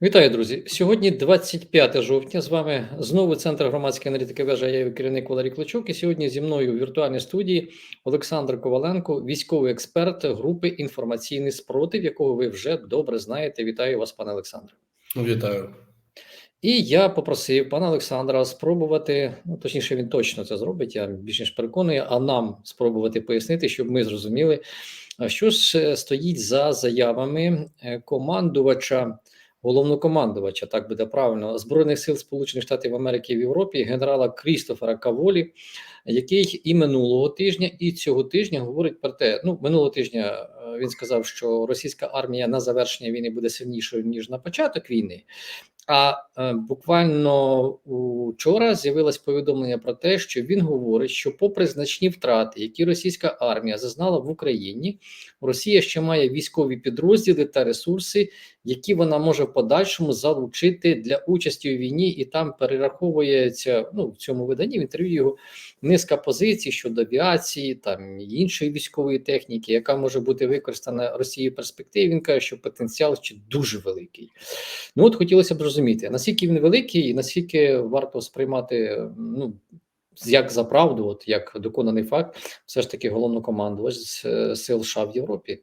Вітаю, друзі! Сьогодні 25 жовтня. З вами знову центр громадської аналітики вежа. Я його керівник Валерій Клочук. І сьогодні зі мною у віртуальній студії Олександр Коваленко, військовий експерт групи інформаційний спротив, якого ви вже добре знаєте. Вітаю вас, пане Олександре. Вітаю. І я попросив пана Олександра спробувати, ну точніше, він точно це зробить. Я більш ніж переконую, а нам спробувати пояснити, щоб ми зрозуміли, що ж е, стоїть за заявами е, командувача головнокомандувача, так буде правильно, збройних сил Сполучених Штатів Америки в Європі, генерала Крістофера Каволі, який і минулого тижня, і цього тижня говорить про те, ну минулого тижня е, він сказав, що російська армія на завершення війни буде сильнішою ніж на початок війни. А е, буквально вчора з'явилось повідомлення про те, що він говорить, що, попри значні втрати, які російська армія зазнала в Україні, Росія ще має військові підрозділи та ресурси, які вона може в подальшому залучити для участі у війні, і там перераховується ну в цьому виданні в інтерв'ю його низка позицій щодо авіації, там іншої військової техніки, яка може бути використана Росією в перспективі. Він каже, що потенціал ще дуже великий. Ну от хотілося б зрозуміти, наскільки він великий, і наскільки варто сприймати ну. Як за правду, от як доконаний факт, все ж таки головнокомандувач з е, сил США в Європі.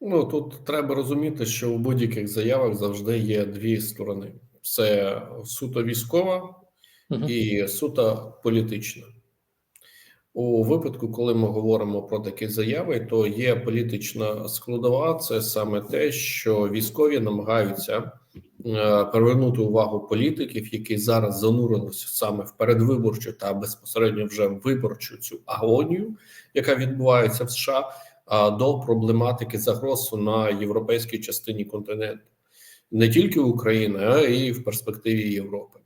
Ну тут треба розуміти, що у будь-яких заявах завжди є дві сторони: це суто військова угу. і суто політична. У випадку, коли ми говоримо про такі заяви, то є політична складова. Це саме те, що військові намагаються привернути увагу політиків, які зараз занурилися саме в передвиборчу та безпосередньо вже виборчу цю агонію, яка відбувається в США до проблематики загроз на європейській частині континенту, не тільки України, а й в перспективі Європи.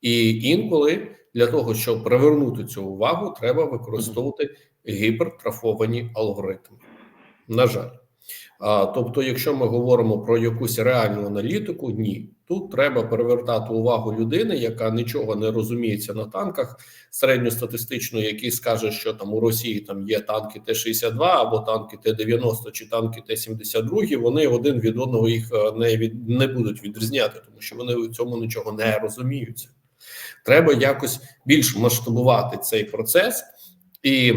І інколи для того, щоб привернути цю увагу, треба використовувати гіпертрафовані алгоритми. На жаль. А, Тобто, якщо ми говоримо про якусь реальну аналітику, ні, тут треба перевертати увагу людини, яка нічого не розуміється на танках середньостатистично, який скаже, що там у Росії там є танки Т-62 або танки Т-90 чи танки Т-72, Вони один від одного їх е, не від не будуть відрізняти, тому що вони у цьому нічого не розуміються. Треба якось більш масштабувати цей процес і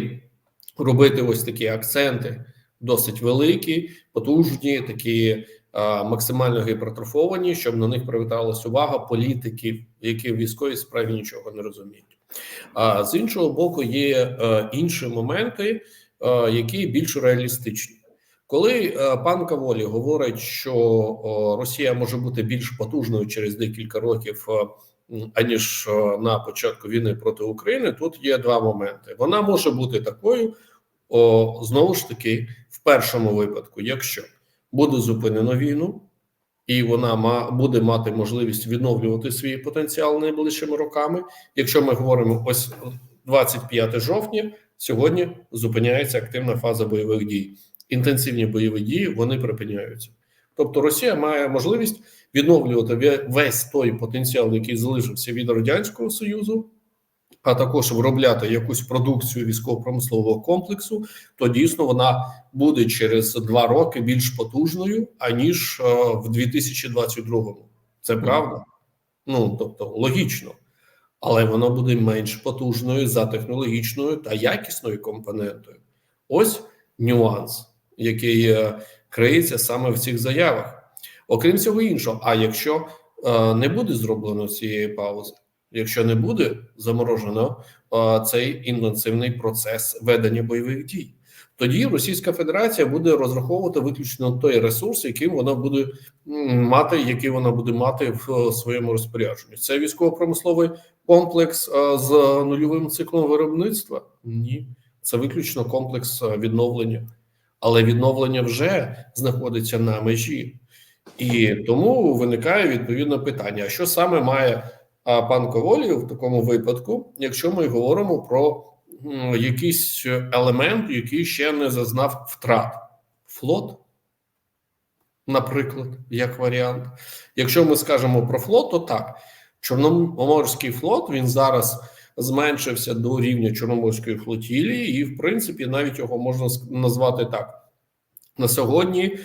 робити ось такі акценти досить великі, потужні, такі а, максимально гіпертрофовані, щоб на них привіталась увага політиків, які в військовій справі нічого не розуміють. А з іншого боку, є а, е, інші моменти, а, які більш реалістичні. Коли а, е, пан Каволі говорить, що о, Росія може бути більш потужною через декілька років. А, аніж на початку війни проти України, тут є два моменти. Вона може бути такою, о, знову ж таки, першому випадку, якщо буде зупинено війну, і вона ма, буде мати можливість відновлювати свій потенціал найближчими роками. Якщо ми говоримо ось 25 жовтня, сьогодні зупиняється активна фаза бойових дій. Інтенсивні бойові дії вони припиняються. Тобто Росія має можливість відновлювати весь той потенціал, який залишився від радянського союзу а також виробляти якусь продукцію військово-промислового комплексу, то дійсно вона буде через два роки більш потужною аніж е, в 2022-му. Це правда? Ну тобто логічно, але вона буде менш потужною за технологічною та якісною компонентою. Ось нюанс, який е, криється саме в цих заявах. Окрім цього іншого, а якщо е, не буде зроблено цієї паузи якщо не буде заморожено цей інтенсивний процес ведення бойових дій. Тоді Російська Федерація буде розраховувати виключно той ресурс, який вона буде мати, який вона буде мати в своєму розпорядженні. Це військово-промисловий комплекс з нульовим циклом виробництва? Ні, це виключно комплекс відновлення, але відновлення вже знаходиться на межі, і тому виникає відповідне питання: що саме має пан Коволі в такому випадку, якщо ми говоримо про якийсь елемент, який ще не зазнав втрат, флот, наприклад, як варіант. Якщо ми скажемо про флот, то так, Чорноморський флот він зараз зменшився до рівня Чорноморської флотілії, і, в принципі, навіть його можна назвати так. На сьогодні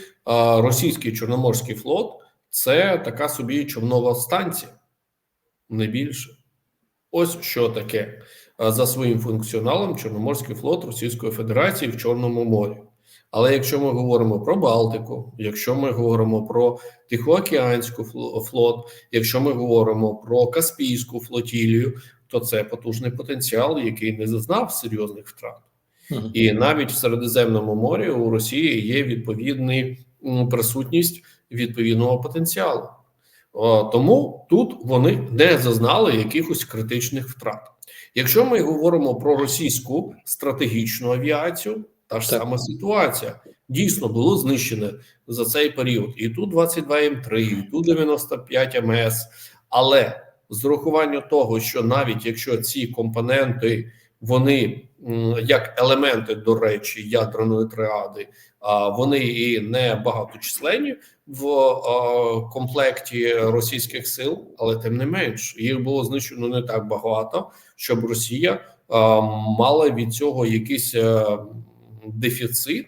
російський Чорноморський флот це така собі човнова станція, не більше. Ось що таке за своїм функціоналом Чорноморський флот Російської Федерації в Чорному морі. Але якщо ми говоримо про Балтику, якщо ми говоримо про Тихоокеанську флот, якщо ми говоримо про Каспійську флотілію, то це потужний потенціал, який не зазнав серйозних втрат. І навіть в Середземному морі у Росії є відповідний присутність відповідного потенціалу. О, Тому тут вони не зазнали якихось критичних втрат. Якщо ми говоримо про російську стратегічну авіацію, та ж Так. сама ситуація дійсно було знищене за цей період. І ту 22 М3, і ту 95 МС. Але з урахуванням того, що навіть якщо ці компоненти вони як елементи, до речі, ядерної триади, вони і не багаточисленні в комплекті російських сил, але тим не менш їх було знищено не так багато, щоб Росія мала від цього якийсь е, дефіцит,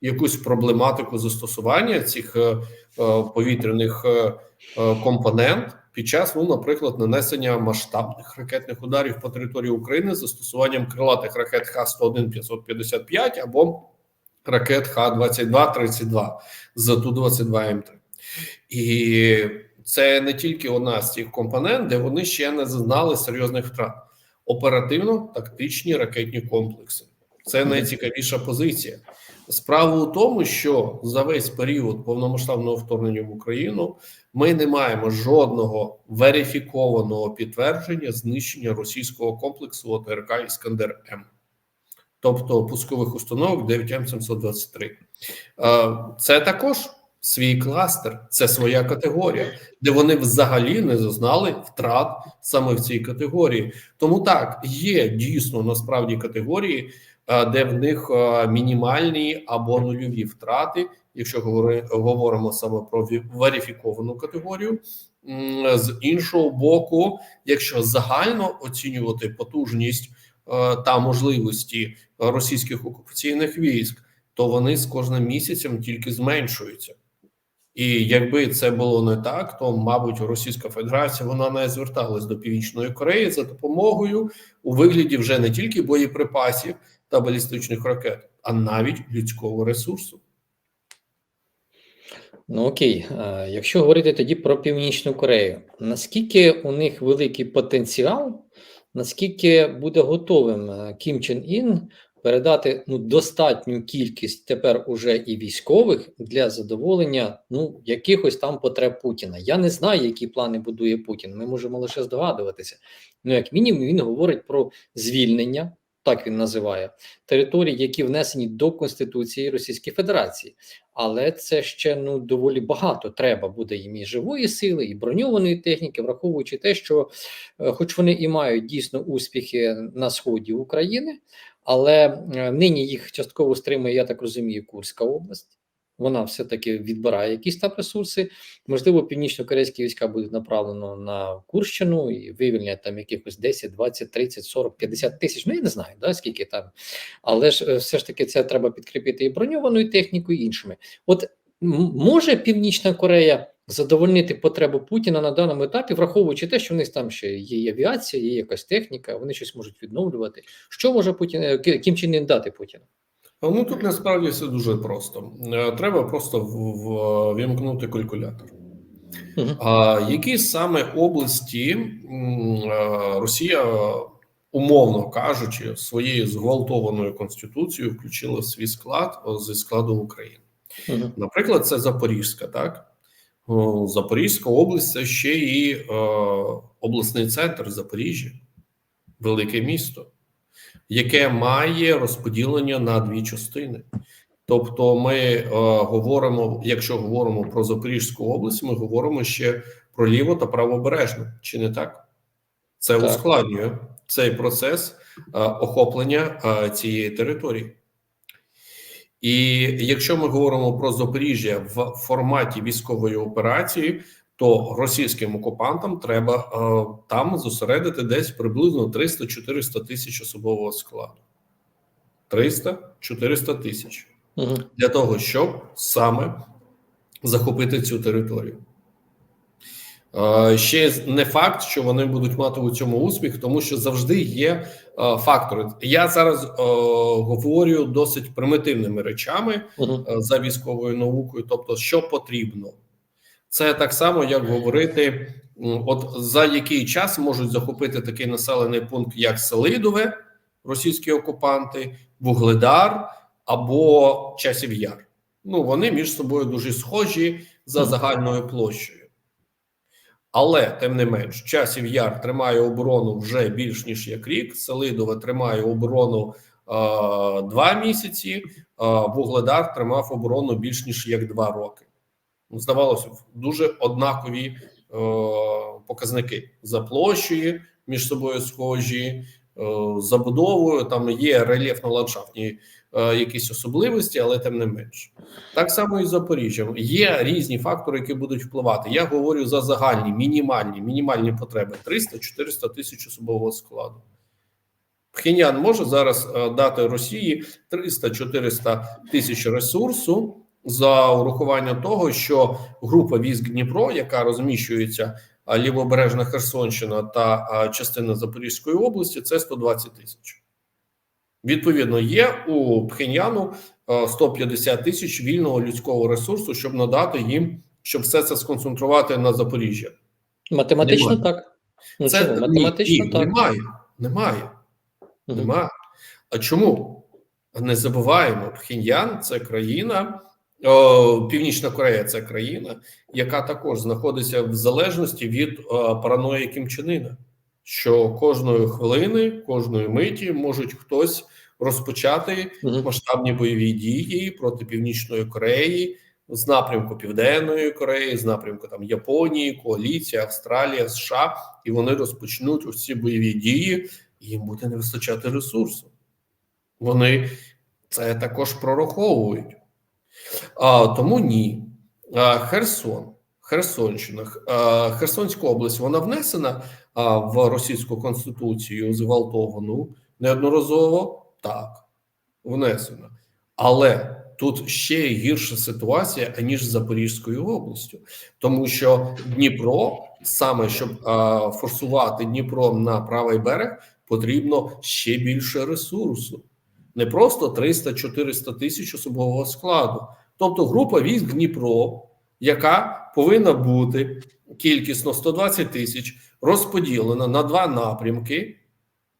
якусь проблематику застосування цих е, е, повітряних компонент під час, ну, наприклад, нанесення масштабних ракетних ударів по території України з застосуванням крилатих ракет Х-101 555 або ракет Х-22-32 з Ту-22М3. І це не тільки одна з цих компонент, де вони ще не зазнали серйозних втрат. Оперативно-тактичні ракетні комплекси. Це найцікавіша позиція. Справа у тому, що за весь період повномасштабного вторгнення в Україну ми не маємо жодного верифікованого підтвердження знищення російського комплексу ОТРК Іскандер М, тобто пускових установок 9М723. Е, Це також свій кластер, це своя категорія, де вони взагалі не зазнали втрат саме в цій категорії. Тому так є дійсно насправді категорії, е, де в них е, мінімальні або нульові втрати, якщо говоримо саме про верифіковану категорію. З іншого боку, якщо загально оцінювати потужність та можливості російських окупаційних військ, то вони з кожним місяцем тільки зменшуються. І якби це було не так, то мабуть Російська Федерація вона не зверталась до Північної Кореї за допомогою у вигляді вже не тільки боєприпасів та балістичних ракет, а навіть людського ресурсу. Ну окей, Е, якщо говорити тоді про Північну Корею, наскільки у них великий потенціал, наскільки буде готовим е, Кім Чен Ін передати ну, достатню кількість тепер уже і військових для задоволення ну, якихось там потреб Путіна? Я не знаю, які плани будує Путін. Ми можемо лише здогадуватися. Ну, як мінімум, він говорить про звільнення, так він називає території, які внесені до Конституції Російської Федерації. Але це ще ну доволі багато. Треба буде їм і живої сили, і броньованої техніки, враховуючи те, що, е, хоч вони і мають дійсно успіхи на сході України, але е, нині їх частково стримує, я так розумію, Курська область. Вона все-таки відбирає якісь там ресурси. Можливо, північно-корейські війська будуть направлено на Курщину і вивільнять там якихось 10, 20, 30, 40, 50 тисяч. Ну я не знаю, да, скільки там. Але ж е, все ж таки це треба підкріпити і броньованою технікою, і іншими. От може Північна Корея задовольнити потребу Путіна на даному етапі, враховуючи те, що в них там ще є авіація, є якась техніка, вони щось можуть відновлювати. Що може Путін е, Кім Ін дати Путіну? Ну тут насправді все дуже просто. Е, Треба просто вімкнути калькулятор. Мгм. А які саме області е, Росія, умовно кажучи, своєю зґвалтованою конституцією включила в свій склад зі складу України? Мгм. Наприклад, це Запорізька, так? Запорізька область це ще і е, обласний центр Запоріжжя, велике місто, яке має розподілення на дві частини. Тобто, ми е, говоримо, якщо говоримо про Запорізьку область, ми говоримо ще про ліво та правобережну, чи не так? Це Так. ускладнює цей процес е, охоплення е, цієї території. І якщо ми говоримо про Запоріжжя в форматі військової операції, то російським окупантам треба е, там зосередити десь приблизно 300-400 тисяч особового складу. 300-400 тисяч Мгм. для того, щоб саме захопити цю територію. Е, Ще не факт, що вони будуть мати у цьому успіх, тому що завжди є е, фактори. Я зараз е, говорю досить примітивними речами Угу. е, за військовою наукою, тобто, що потрібно. Це так само, як говорити, от за який час можуть захопити такий населений пункт, як Селидове, російські окупанти, Вугледар або Часів Яр. Ну вони між собою дуже схожі за загальною площею. Але тим не менш, часів яр тримає оборону вже більш ніж як рік. Селидове тримає оборону е, два місяці. Е, Вугледар тримав оборону більш ніж як два роки. Ну, Здавалося, б, дуже однакові е, показники за площею між собою схожі, е, забудовою. Там є рельєфно-ландшафтні е, якісь особливості, але тим не менш. Так само і з Запоріжжям. Є різні фактори, які будуть впливати. Я говорю за загальні, мінімальні, мінімальні потреби: 300-400 тисяч особового складу. Пхеньян може зараз е, дати Росії 300-400 тисяч ресурсу за урахування того, що група військ Дніпро, яка розміщується лівобережна Херсонщина та частина Запорізької області, це 120 тисяч. Відповідно, є у Пхеньяну е, 150 тисяч вільного людського ресурсу, щоб надати їм, щоб все це сконцентрувати на Запоріжжя. Математично Немає. так. Ну, Це чому? Математично ні, так. немає. Немає. Мгм. Нема. А чому? Не забуваємо, Пхеньян це країна, о, Північна Корея це країна, яка також знаходиться в залежності від о, параної Кімчинина, що кожної хвилини, кожної миті можуть хтось розпочати масштабні бойові дії проти Північної Кореї з напрямку Південної Кореї, з напрямку там Японії, коаліція, Австралія, США, і вони розпочнуть ці бойові дії, і їм буде не вистачати ресурсу. Вони це також прораховують. А, тому ні. Херсон, Херсонщина, Херсонська область вона внесена в російську конституцію зґвалтовану неодноразово так, внесена. Але тут ще гірша ситуація, аніж з Запорізькою областю, тому що Дніпро, саме щоб форсувати Дніпро на правий берег, потрібно ще більше ресурсу. Не просто 300-400 тисяч особового складу. Тобто група військ Дніпро, яка повинна бути кількісно 120 тисяч, розподілена на два напрямки,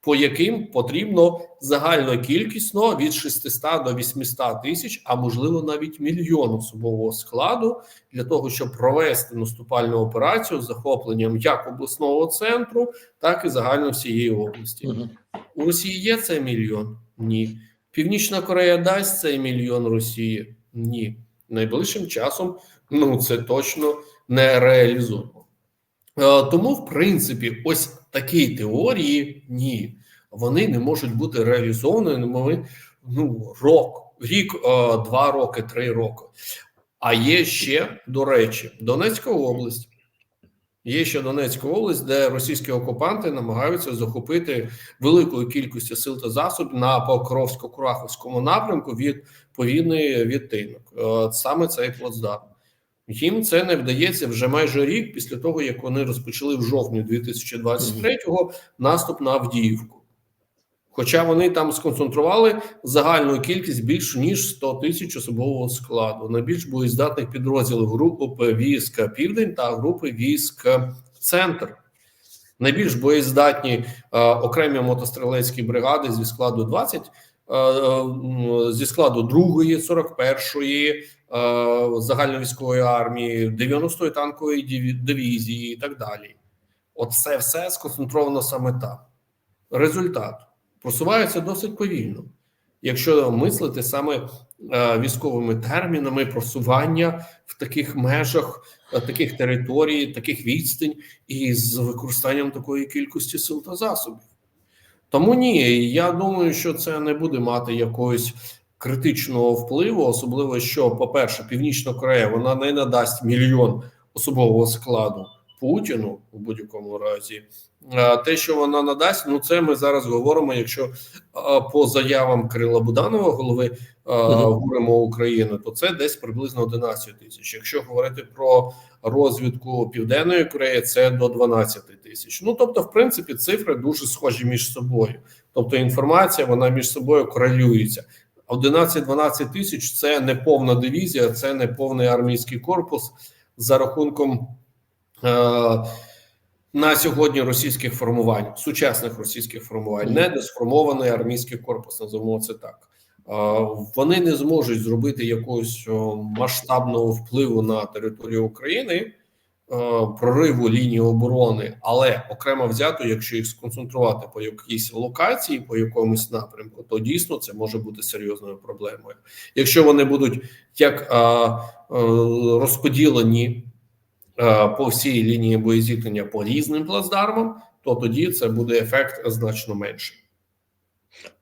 по яким потрібно загально кількісно від 600 до 800 тисяч, а можливо навіть мільйон особового складу для того, щоб провести наступальну операцію з захопленням як обласного центру, так і загально всієї області. У Росії є цей мільйон? Ні. Північна Корея дасть цей мільйон Росії? Ні. Найближчим часом ну це точно не реалізуємо. Е, тому, в принципі, ось такі теорії ні. Вони не можуть бути реалізованими ну, рок, рік, е, два роки, три роки. А є ще, до речі, Донецька область. Є ще Донецька область, де російські окупанти намагаються захопити великою кількістю сил та засобів на Покровсько-Кураховському напрямку від повідний відтинок. Е, Саме цей плацдарм. Їм це не вдається вже майже рік після того, як вони розпочали в жовтні 2023-го наступ на Авдіївку. Хоча вони там сконцентрували загальну кількість більш ніж 100 тисяч особового складу, найбільш боєздатних підрозділів групи військ Південь та групи військ Центр. Найбільш боєздатні е, окремі мотострілецькі бригади зі складу 20, е, е, зі складу 2-ї, 41-ї е, загальновійськової армії, 90-ї танкової дивізії і так далі. От це все сконцентровано саме там. Результат просувається досить повільно. Якщо мислити саме е, військовими термінами просування в таких межах, е, таких територій, таких відстань, і з використанням такої кількості сил та засобів. Тому ні, я думаю, що це не буде мати якогось критичного впливу, особливо що, по-перше, Північна Корея вона не надасть мільйон особового складу Путіну у будь-якому разі. А те, що вона надасть, ну це ми зараз говоримо. Якщо а, по заявам Кирила Буданова, голови говоримо України, то це десь приблизно 11 тисяч. Якщо говорити про розвідку Південної Кореї, це до 12 тисяч. Ну тобто, в принципі, цифри дуже схожі між собою. Тобто інформація вона між собою корелюється. 11-12 тисяч це не повна дивізія, це не повний армійський корпус за рахунком на сьогодні російських формувань, сучасних російських формувань, не досформований армійський корпус, називаємо це так. Е, Вони не зможуть зробити якогось масштабного впливу на територію України, е, прориву лінії оборони, але окремо взято, якщо їх сконцентрувати по якійсь локації, по якомусь напрямку, то дійсно це може бути серйозною проблемою. Якщо вони будуть як розподілені по всій лінії боєзіткнення по різним плацдармам, то тоді це буде ефект значно менший.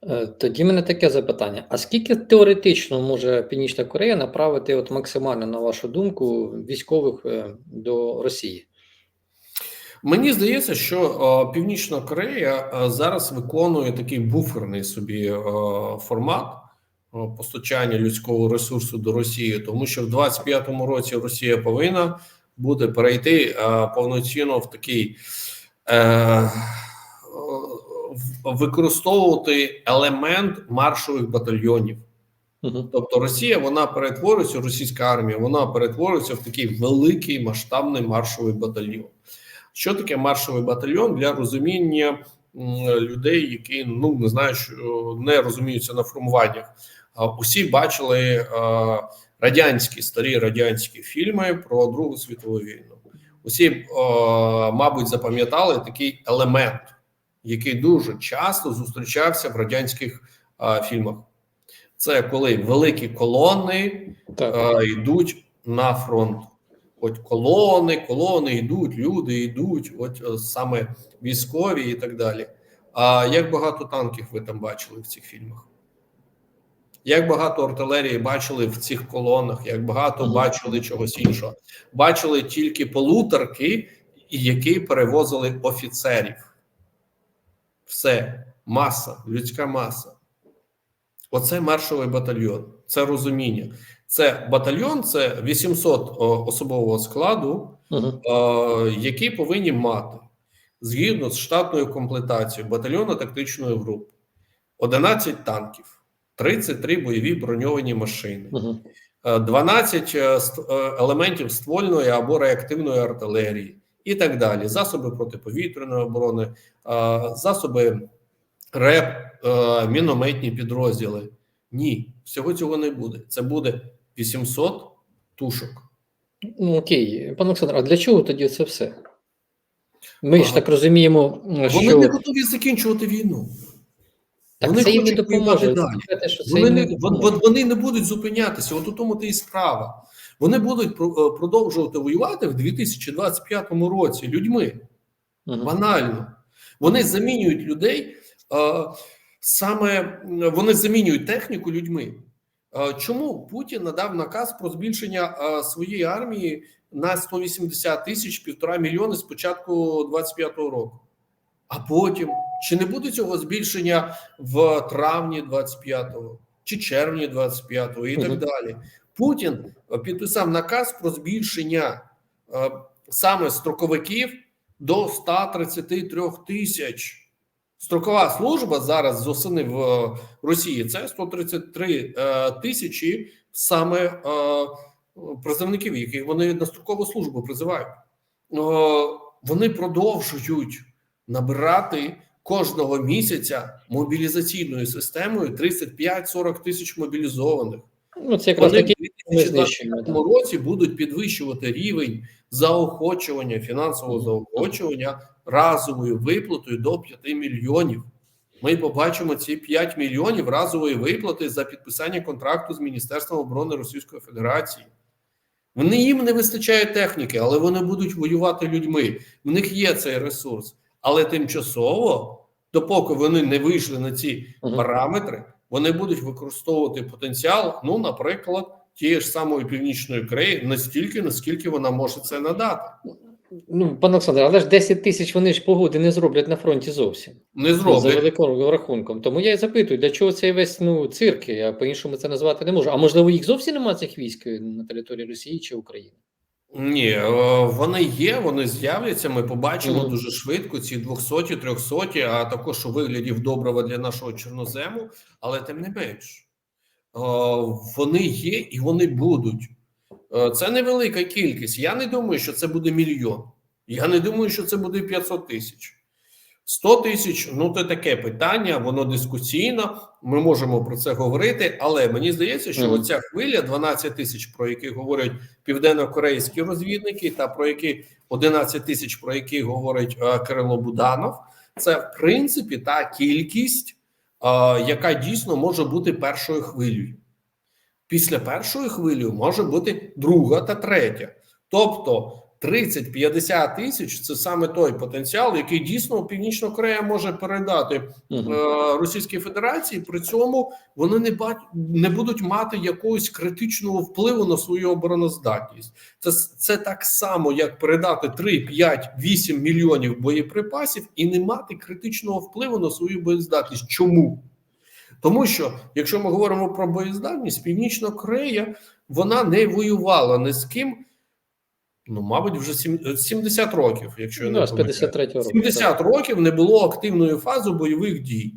Е, Тоді мене таке запитання: а скільки теоретично може Північна Корея направити, от максимально, на вашу думку, військових е, до Росії? Мені здається, що е, Північна Корея е, зараз виконує такий буферний собі е, формат е, постачання людського ресурсу до Росії, тому що в 25-му році Росія повинна буде перейти е, повноцінно в такий е, використовувати елемент маршових батальйонів. Угу. Тобто Росія вона перетворюється, російська армія, вона перетворюється в такий великий масштабний маршовий батальйон. Що таке маршовий батальйон для розуміння людей, які ну не знаю, що не розуміються на формуваннях? Усі бачили радянські старі радянські фільми про Другу світову війну. Усі, а, мабуть, запам'ятали такий елемент, який дуже часто зустрічався в радянських а, фільмах. Це коли великі колони Так. е, йдуть на фронт. От колони, колони йдуть, люди йдуть, от е, саме військові і так далі. А як багато танків ви там бачили в цих фільмах? Як багато артилерії бачили в цих колонах, як багато бачили чогось іншого? Бачили тільки полуторки, які перевозили офіцерів. Все, маса, людська маса. Оце маршовий батальйон, це розуміння. Це батальйон, це 800 о, особового складу, Угу. е, які повинні мати згідно з штатною комплектацією батальйонно-тактичної групи 11 танків, 33 бойові броньовані машини, Угу. е, 12 е, ст- е, елементів ствольної або реактивної артилерії і так далі. Засоби протиповітряної оборони, е, засоби РЕП, е, мінометні підрозділи. Ні, всього цього не буде. Це буде 800 тушок. Ну окей, пане Олександр, а для чого тоді це все? Ми ж так розуміємо, Вони що не готові закінчувати війну. Так вони це їм не допоможе. далі. що це Вони не допоможе. вони не будуть зупинятися. От у тому то і справа. Вони будуть е, продовжувати воювати в 2025 році людьми. Мгм. Банально. Вони замінюють людей. е, Саме вони замінюють техніку людьми. Е, Чому Путін надав наказ про збільшення своєї армії на 180 тисяч півтора мільйони з початку 25-го року? А потім чи не буде цього збільшення в травні 25-го чи червні 25-го і так далі? Путін е, підписав наказ про збільшення е, саме строковиків до 133 тисяч. Строкова служба зараз з осени в е, Росії це 133 е, тисячі саме е, призовників, яких вони на строкову службу призивають. Е, Вони продовжують набирати кожного місяця мобілізаційною системою 35-40 тисяч мобілізованих. Ну, це якраз Вони таки в ми знищуємо. 2025 році будуть підвищувати рівень заохочування, фінансового заохочування разовою виплатою до 5 мільйонів. Ми побачимо ці 5 мільйонів разової виплати за підписання контракту з Міністерством оборони Російської Федерації. Вони їм не вистачає техніки, але вони будуть воювати людьми. В них є цей ресурс. Але тимчасово, допоки вони не вийшли на ці параметри, вони будуть використовувати потенціал, ну, наприклад, тієї ж самої північної Кореї настільки, наскільки вона може це надати. Ну, пане Олександре, але ж 10 тисяч вони ж погоди не зроблять на фронті зовсім. Не Ну, За великим рахунком. Тому я і запитую, для чого цей весь ну, цирк? Я по-іншому це назвати не можу. А можливо, їх зовсім немає цих військ е, на території Росії чи України? Ні, е, вони є, вони з'являться. Ми побачимо дуже швидко ці 200, 300, а також у вигляді доброго для нашого чорнозему. Але тим не менш, е, вони є і вони будуть. Е, Це невелика кількість. Я не думаю, що це буде мільйон. Я не думаю, що це буде 500 тисяч. 100 тисяч ну це таке питання, воно дискусійно. Ми можемо про це говорити, але мені здається, що Мгм. оця хвиля 12 тисяч, про які говорять південно-корейські розвідники, та про які 11 тисяч, про які говорить е, Кирило Буданов, це в принципі та кількість, е, яка дійсно може бути першою хвилею. Після першої хвилі може бути друга та третя. Тобто 30-50 тисяч це саме той потенціал, який дійсно Північна Корея може передати е, Російській Федерації. При цьому вони не бать не будуть мати якогось критичного впливу на свою обороноздатність. Це це так само, як передати 3, 5, 8 мільйонів боєприпасів і не мати критичного впливу на свою боєздатність. Чому? Тому що, якщо ми говоримо про боєздатність, Північна Корея вона не воювала ні з ким. Ну, мабуть, вже 70 років, якщо я Ну, не з 53-го року. 70 років не було активної фази бойових дій,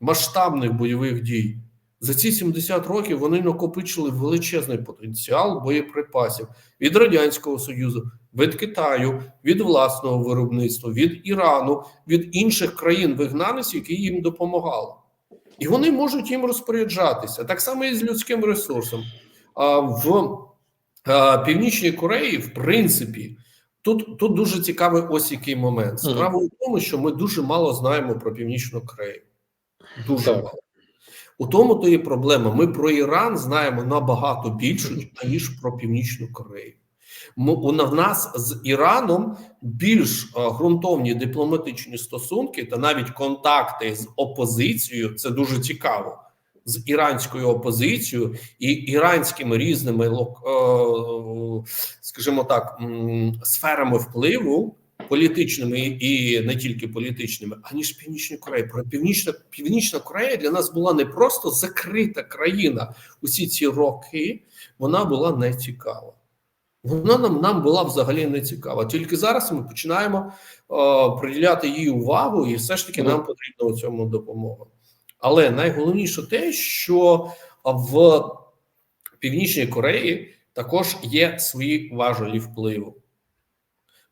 масштабних бойових дій. За ці 70 років вони накопичили величезний потенціал боєприпасів від Радянського Союзу, від Китаю, від власного виробництва, від Ірану, від інших країн-вигнанець, які їм допомагали. І вони можуть їм розпоряджатися. Так само і з людським ресурсом. А в Північній Кореї, в принципі, тут, тут дуже цікавий ось який момент. Справа в тому, що ми дуже мало знаємо про Північну Корею. Дуже Так. мало. У тому то є проблема. Ми про Іран знаємо набагато більше, ніж про Північну Корею. Ми, у нас з Іраном більш а, ґрунтовні дипломатичні стосунки та навіть контакти з опозицією. Це дуже цікаво. З іранською опозицією і іранськими різними е, скажімо так, сферами впливу політичними і не тільки політичними, аніж Північна Корея. Про Північна Північна Корея для нас була не просто закрита країна усі ці роки, вона була не цікава. Вона нам, нам була взагалі не цікава. Тільки зараз ми починаємо е, приділяти їй увагу, і все ж таки нам потрібна у цьому допомога. Але найголовніше те, що в Північній Кореї також є свої важелі впливу.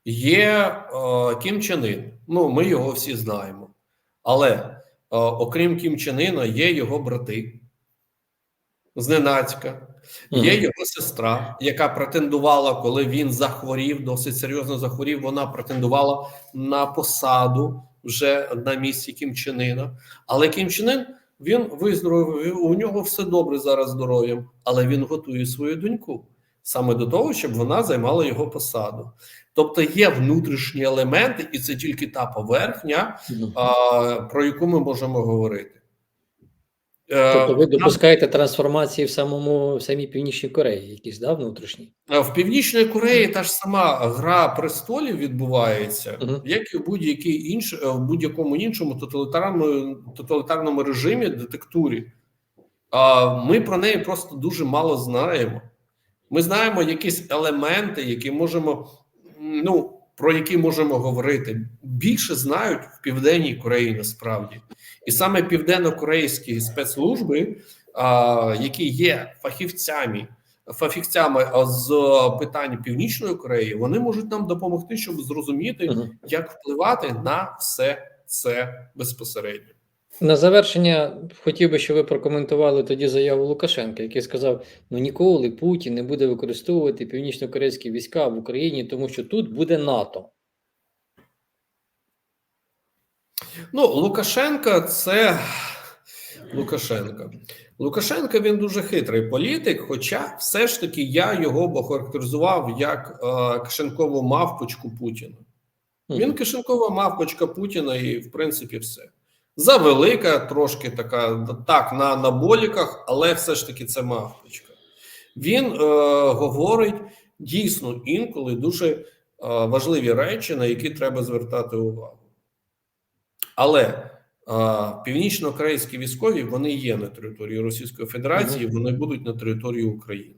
Є е, Кім Чен Ін. Ну, ми його всі знаємо. Але е, окрім Кім Чен Іна, є його брати зненацька. Є його сестра, яка претендувала, коли він захворів, досить серйозно захворів. Вона претендувала на посаду вже на місці Кім Чен Але Кім Чен він виздоровив, у нього все добре зараз здоров'ям, але він готує свою доньку саме до того, щоб вона займала його посаду. Тобто є внутрішні елементи, і це тільки та поверхня, Мгм. а, про яку ми можемо говорити. Е, Тобто ви допускаєте трансформації в самому в самій Північній Кореї, якісь да, внутрішні? В Північної Кореї та ж сама гра престолів відбувається, Мгм. як і в будь-якій інш... е, в будь-якому іншому тоталітарному, тоталітарному режимі, детектурі. А ми про неї просто дуже мало знаємо. Ми знаємо якісь елементи, які можемо, ну, про які можемо говорити. Більше знають в Південній Кореї насправді. І саме південно-корейські спецслужби, які є фахівцями фахівцями з питань Північної Кореї, вони можуть нам допомогти, щоб зрозуміти, як впливати на все це безпосередньо. На завершення хотів би, щоб ви прокоментували тоді заяву Лукашенка, який сказав: ну ніколи Путін не буде використовувати північно-корейські війська в Україні, тому що тут буде НАТО. Ну, Лукашенка це Лукашенка. Лукашенко він дуже хитрий політик, хоча все ж таки я його б охарактеризував як е, кишенкову мавпочку Путіна. Він кишенкова мавпочка Путіна, і в принципі все. Завелика, трошки така, так, на анаболіках, але все ж таки це мавпочка. Він е, говорить дійсно інколи дуже важливі речі, на які треба звертати увагу. Але північно-корейські військові вони є на території Російської Федерації, вони будуть на території України.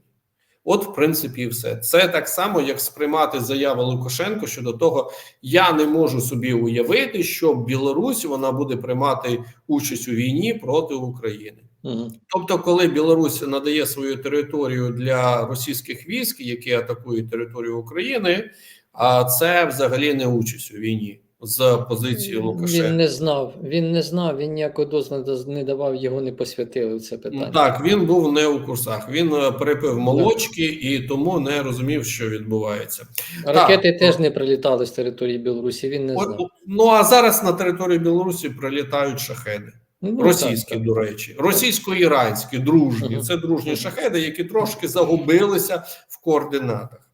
От, в принципі, і все. Це так само, як сприймати заяву Лукашенко щодо того, я не можу собі уявити, що Білорусь вона буде приймати участь у війні проти України. Угу. Тобто, коли Білорусь надає свою територію для російських військ, які атакують територію України, а це взагалі не участь у війні з позиції Лукашенка. Він не знав, він не знав, він ніякого дозволу не давав, його не посвятили в це питання. Ну, Так, він був не у курсах. Він е, перепив молочки і тому не розумів, що відбувається. Ракети так. теж не прилітали з території Білорусі, він не знав. ну а зараз на території Білорусі прилітають шахеди. Ну, Російські, так, так. до речі, російсько-іранські, дружні. Це дружні шахеди, які трошки загубилися в координатах.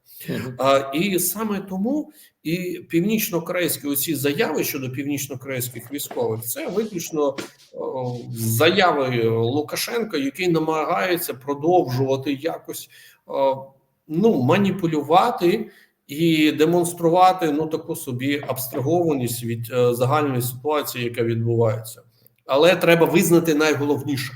А, і саме тому і північно-корейські усі заяви щодо північно-корейських військових це виключно о, заяви Лукашенка, який намагається продовжувати якось о, ну маніпулювати і демонструвати ну таку собі абстрагованість від е, загальної ситуації, яка відбувається. Але треба визнати найголовніше: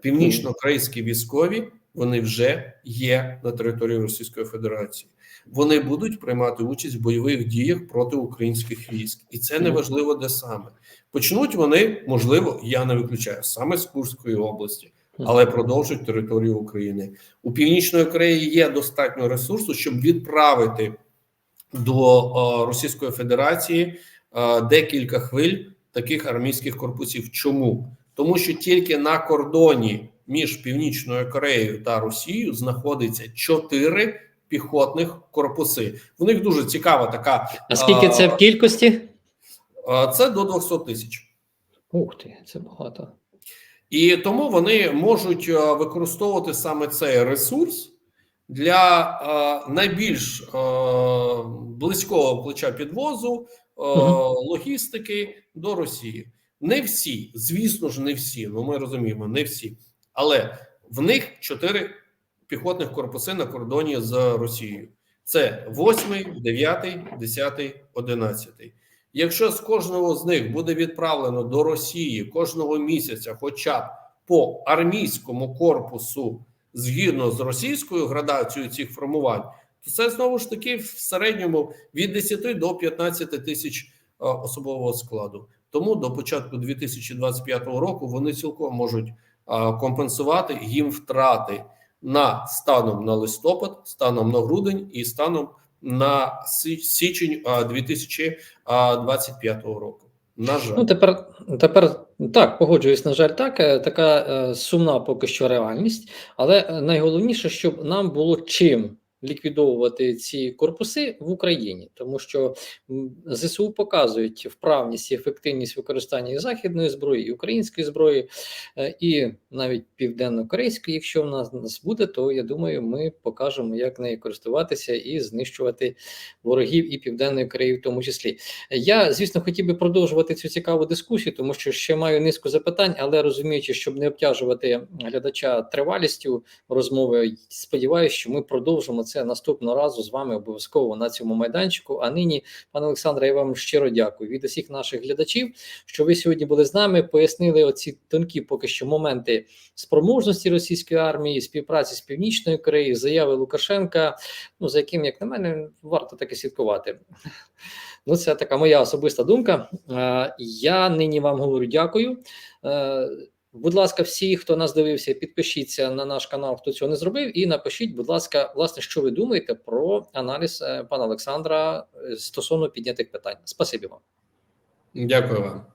північно-корейські військові вони вже є на території Російської Федерації. Вони будуть приймати участь в бойових діях проти українських військ, і це не важливо де саме. Почнуть вони, можливо, я не виключаю саме з Курської області, але продовжують територію України. У північної Кореї є достатньо ресурсу, щоб відправити до е, Російської Федерації е, декілька хвиль таких армійських корпусів. Чому? Тому що тільки на кордоні між Північною Кореєю та Росією знаходиться чотири піхотних корпуси. В них дуже цікава така. А скільки це в кількості? е, Це до 200 тисяч. Ух ти, це багато. І тому вони можуть е, використовувати саме цей ресурс для е, найбільш е, близького плеча підвозу, е, логістики до Росії. Не всі, звісно ж, не всі. Ну ми розуміємо, не всі, але в них чотири піхотних корпуси на кордоні з Росією. Це 8, 9, 10, 11. Якщо з кожного з них буде відправлено до Росії кожного місяця, хоча б по армійському корпусу згідно з російською градацією цих формувань, то це знову ж таки в середньому від 10 до 15 тисяч е, особового складу. Тому до початку 2025 року вони цілком можуть компенсувати їм втрати на станом на листопад, станом на грудень і станом на січень а, 2025 року. На жаль, Ну, тепер, тепер так, погоджуюсь, на жаль, так. е, Така е, сумна поки що реальність, але е, найголовніше, щоб нам було чим ліквідовувати ці корпуси в Україні, тому що ЗСУ показують вправність і ефективність використання і західної зброї, і української зброї, е, і навіть південно-корейської. Якщо в нас, нас буде, то я думаю, ми покажемо, як нею користуватися і знищувати ворогів і Південної Кореї, в тому числі. Я, звісно, хотів би продовжувати цю цікаву дискусію, тому що ще маю низку запитань, але розуміючи, щоб не обтяжувати глядача тривалістю розмови, сподіваюся, що ми продовжимо це наступного разу з вами обов'язково на цьому майданчику. А нині, пане Олександре, я вам щиро дякую від усіх наших глядачів, що ви сьогодні були з нами. Пояснили оці тонкі поки що моменти спроможності російської армії, співпраці з північною Кореєю, заяви Лукашенка. Ну за яким, як на мене, варто таки слідкувати. Ну, це така моя особиста думка. Е, Я нині вам говорю дякую. Будь ласка, всі, хто нас дивився, підпишіться на наш канал, хто цього не зробив, і напишіть, будь ласка, власне, що ви думаєте про аналіз е, пана Олександра е, стосовно піднятих питань. Спасибі вам. дякую вам.